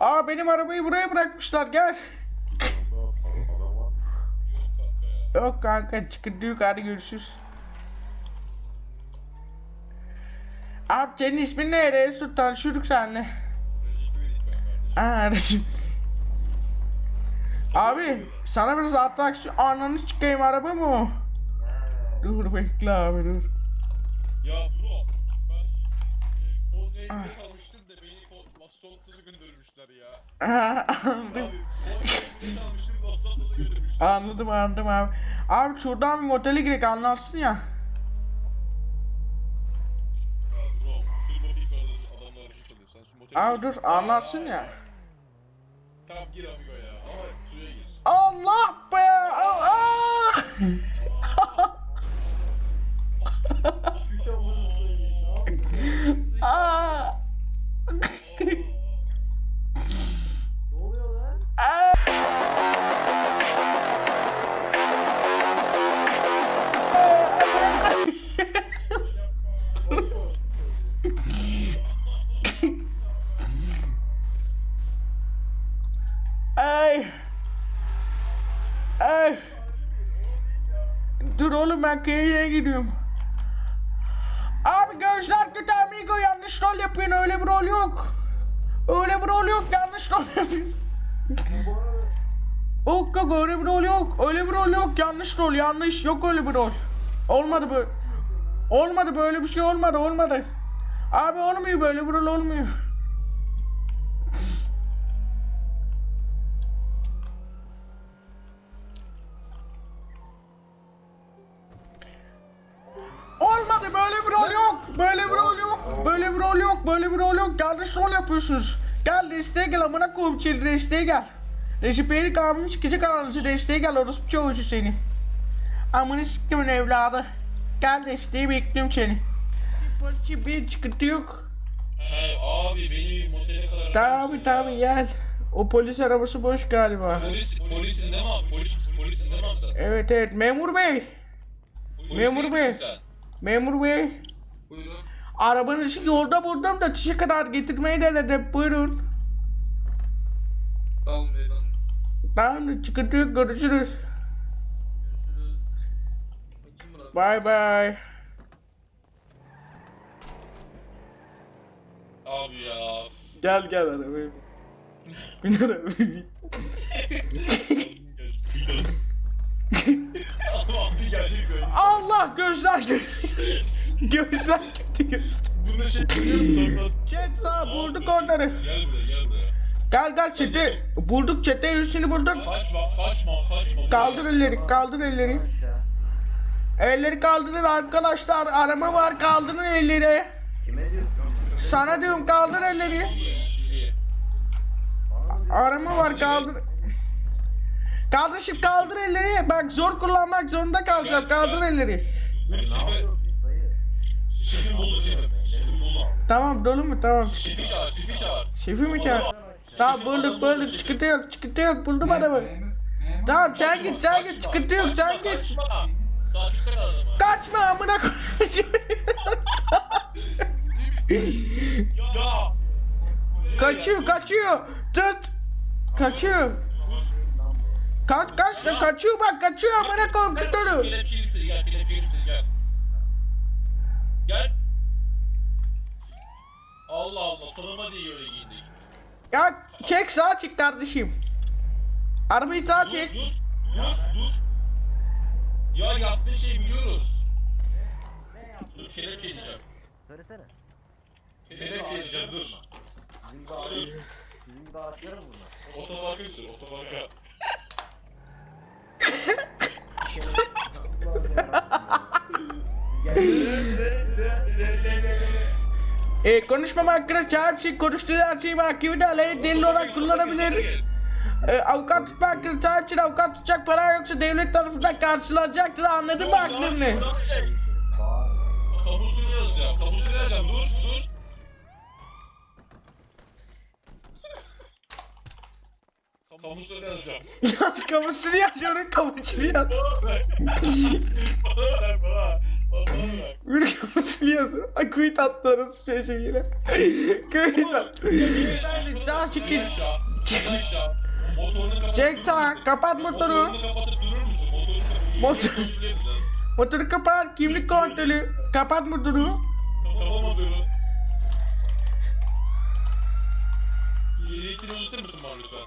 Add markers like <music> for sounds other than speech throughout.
Aa benim arabayı buraya bırakmışlar gel. Yok kanka çıkıntı hadi görüşürüz. Abi senin ismin ne? Resul tanışıyorduk seninle. Aa Resul. Abi sana biraz atraksiyon ananı çıkayım araba mı o? Dur bekle abi dur. Ya bro ben e, ya. <laughs> Anladım. Anladım anladım abi. Abi şuradan bir motele girek anlarsın ya. Abi dur anlarsın ya. Tamam gir amigo ya ama suya gir. Allah be! Allah! <laughs> Dur oğlum ben Kenya'ya gidiyorum. Abi gözler kötü amigo yanlış rol yapıyorsun öyle bir rol yok. Öyle bir rol yok yanlış rol yapıyorsun. Yok yok öyle bir rol yok. Öyle bir rol yok yanlış rol yanlış yok öyle bir rol. Olmadı böyle. Olmadı böyle bir şey olmadı olmadı. Abi olmuyor böyle bir rol olmuyor. Böyle bir rol yok. Böyle bir rol yok. Böyle bir rol yok. Yanlış rol yapıyorsunuz. Gel desteğe gel amına koyayım çeli desteğe gel. Resiperi kalmış çıkacak aranızı desteğe gel orası çoğucu seni. Amını siktimin evladı. Gel desteği bekliyorum seni. Polis bir çıkıntı yok. He abi beni motele kadar... Tabi tabi gel. O polis arabası boş galiba. Polis, polisin değil mi abi? Polis, polisin değil mi abi sen? Evet evet memur bey. Polis Memur bey. Memur bey. Buyurun. Arabanızı yolda buldum da çişe kadar getirmeyi denedim. Buyurun. Tamam beyefendi. Tamam çıkıntı yok görüşürüz. Görüşürüz. Bakayım. Bye bye. Abi ya. Gel gel arabaya. Bin arabaya <laughs> bin. Allah gözler görüyor. Gözler kötü göster. Bunu şey. Çek sağ bulduk onları. Gel buraya gel buraya. Gel gel çete. Bulduk çete üstünü bulduk. Kaçma kaçma kaçma. Kaldır elleri kaldır elleri. Elleri kaldırın arkadaşlar. Arama var kaldırın elleri. Kime diyorsun? Sana diyorum kaldır elleri. Arama var kaldır. Kardeşim kaldır elleri. Bak zor kullanmak zorunda kalacağım. Kaldır elleri. Buldu buldu. Tamam dolu mu? Tamam. Şefi çağır şefi çağır. Şefi mi çağır? Tamam bulduk bulduk. Çıkıntı yok. Çıkıntı yok. Buldum adamı. Tamam sen git sen git. Çıkıntı yok sen git. Kaçma. Takipte kal adamı. Kaçma amına koyayım. Ya. kaçıyor kaçıyor. Tut. Kaçıyor. Kaç kaç kaçıyor bak kaçıyor amına koyayım tut onu. Gel. Allah Allah tanıma diye öyle giyindik. Ya çek sağa çık kardeşim. Arabayı sağa Dur çek. dur dur dur. Ya yaptığın şeyi biliyoruz. Dur kelepçe diyeceğim. Söylesene. Kelepçe diyeceğim dur. Sizin gibi ağaç. Sizin gibi ağaçlar mı bunlar? Otoparka sür otoparka. E, konuşmama hakkında sahip şey konuştuğu her şeyi mahkemede delil olarak kullanabilir. E, avukat tutma hakkında sahipsin avukat tutacak para yoksa devlet tarafından karşılanacaktır anladın mı aklını? Kapusunu yazacağım. Kapusunu yazacağım. Dur dur. Kamusunu yazacağım. <laughs> Yaz kamusunu yaz onun kamusunu yaz. Bana ver. Bana ver bana. Bana Ülke siliyorsun. Ay kuyut attı orası şey şeyine. Kuyut attı. Motorunu kapat. Çek sağ. Kapat motoru. Musun? Motor- Motoru kapat. Kimlik kontrolü. Kapat motoru. Kapa motoru. Ehliyetini uzatır mısın bana lütfen?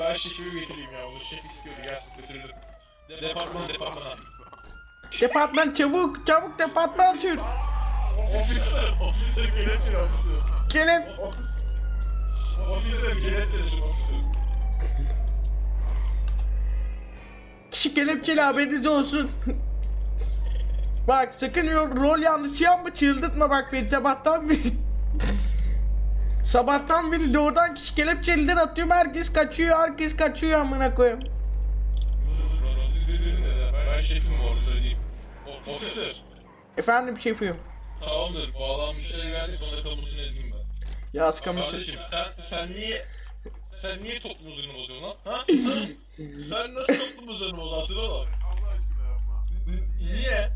Ben şefi getireyim ya. Onu şef istiyordu. Götürelim. De- Departman departmana. Departman çabuk. Çabuk departman sür. Officer. Officer kelepçeli officer. Kelep. Officer kelepçeli şu officer. Kişi kelepçeli haberiniz olsun. bak sakın rol yanlışı yapma çıldırtma bak beni sabahtan beri. Sabahtan beri doğrudan kişi kelepçeliden atıyorum herkes kaçıyor herkes kaçıyor amına koyayım. Ben şefim bu arada söyleyeyim. O- Officer. Efendim şefim. Tamamdır. Bağlanmışları geldik. Onları kamusunu ezeyim ben. Yaz kamışı. Kardeşim sen, sen niye sen niye toplum huzurunu bozuyorsun lan? Ha? sen nasıl toplum huzurunu bozarsın oğlum? Allah aşkına yapma. N- niye?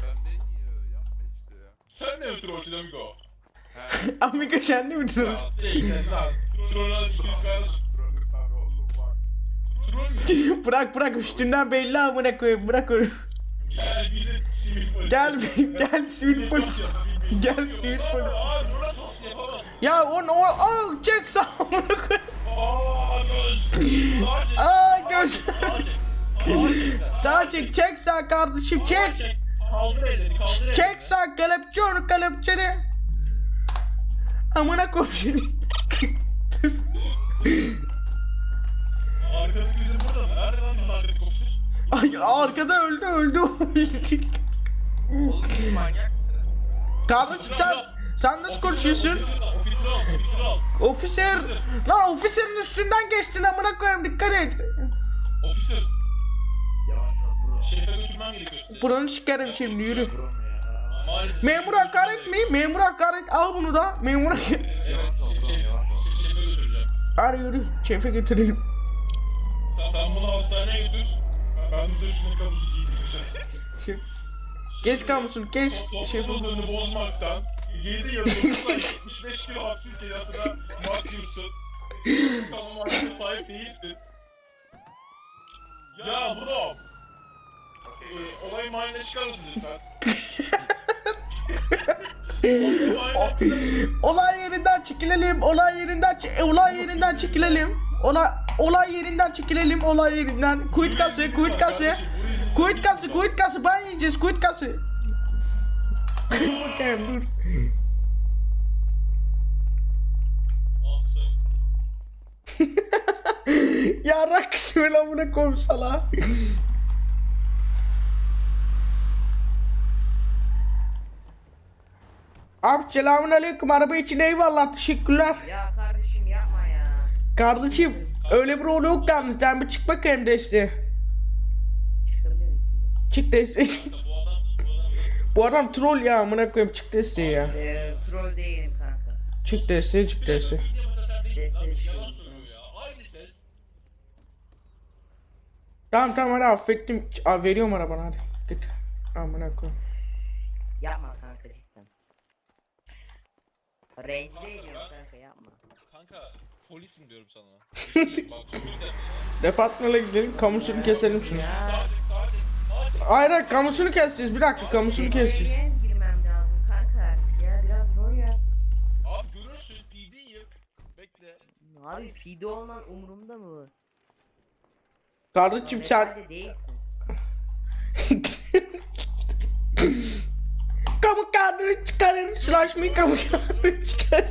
Sen ne niye yapma işte ya. Sen de mi amigo? He. <laughs> Amigo sen de mi sen lan. Troll mü? bırak bırak üstünden belli amına koyayım bırak onu. Gel bize sivil polis. Gel gel sivil polis. Gel sivil polis. Ya onu o o çek sağ amına koyayım. Aa göz. Sağa çek. Çek. Sağ kardeşim çek. Kaldır elleri. Çek sağ kelepçe onu kelepçeni. Amına koyayım seni. Arkadaki bizim burada mı? Nerede lan bizim arkadaki ofisir? Ay arkada öldü öldü. Oğlum siz manyak mısınız? Kardeşim sen sen nasıl konuşuyorsun? Ofisir al, ofisir al. Ofiser. Lan ofiserin üstünden geçtin amına koyayım dikkat et. Ofisir. Yavaş ol bro. Şefe götürmem gerekiyor size. Buranı sikerim şimdi yürü. Bro ya. Maalesef. Memur hakaret mi? Memur hakaret al bunu da. Memur Evet, şefe götüreceğim. Hadi yürü. Şefe götürelim. Sen, sen bunu hastaneye götür. Ben de şunu kabusu giydireceğim. Geç kalmışsın geç. Toplum Şef. huzurunu bozmaktan 7 yıl <laughs> 75 kilo hapis cezasına mahkumsun. Tamam hakkına sahip değilsin. Ya bro. Ee, olay mahalline çıkar mısın lütfen? <laughs> Olay yerinden çekilelim. Olay yerinden olay yerinden çekilelim. Olay olay yerinden çekilelim. Olay yerinden. Kuyut kası, kuyut kası. Kuyut kası, kuyut kası. Ben yiyeceğiz kuyut kası. Dur. <laughs> Ya rak söyle amına koyayım sana. Abi selamun aleyküm araba için eyvallah teşekkürler. Ya kardeşim yapma ya. Kardeşim öyle bir rol yok yalnız sen bir çık bakayım deste. Çık deste. Bu adam, bu adam Bu adam troll ya amına koyayım çık deste ya. Ee, troll değilim kanka. Çık deste çık deste. Tamam tamam hadi affettim. Aa, veriyorum arabanı hadi. Git. Amına koyayım. Yapma kanka Rage değilim kanka yapma. Kanka polisim diyorum sana. <laughs> Polisim, Bak. Departmana gidelim kamusunu keselim şunu. Ya. Hayır hayır kamusunu keseceğiz bir dakika kamusunu keseceğiz. Devreye girmem lazım kanka. Ya biraz rol yap. Abi görürsün PD'yim. Bekle. Abi PD olman umurumda mı? Kardeşim sen değilsin. <laughs> kamu kağıdını çıkarın slash me kamu kağıdını çıkar.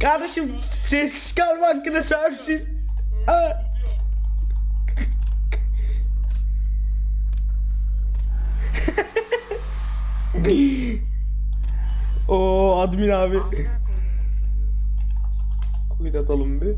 Kardeşim sessiz kalma hakkına sahipsin. <laughs> Oo admin abi. Kuyut atalım bir.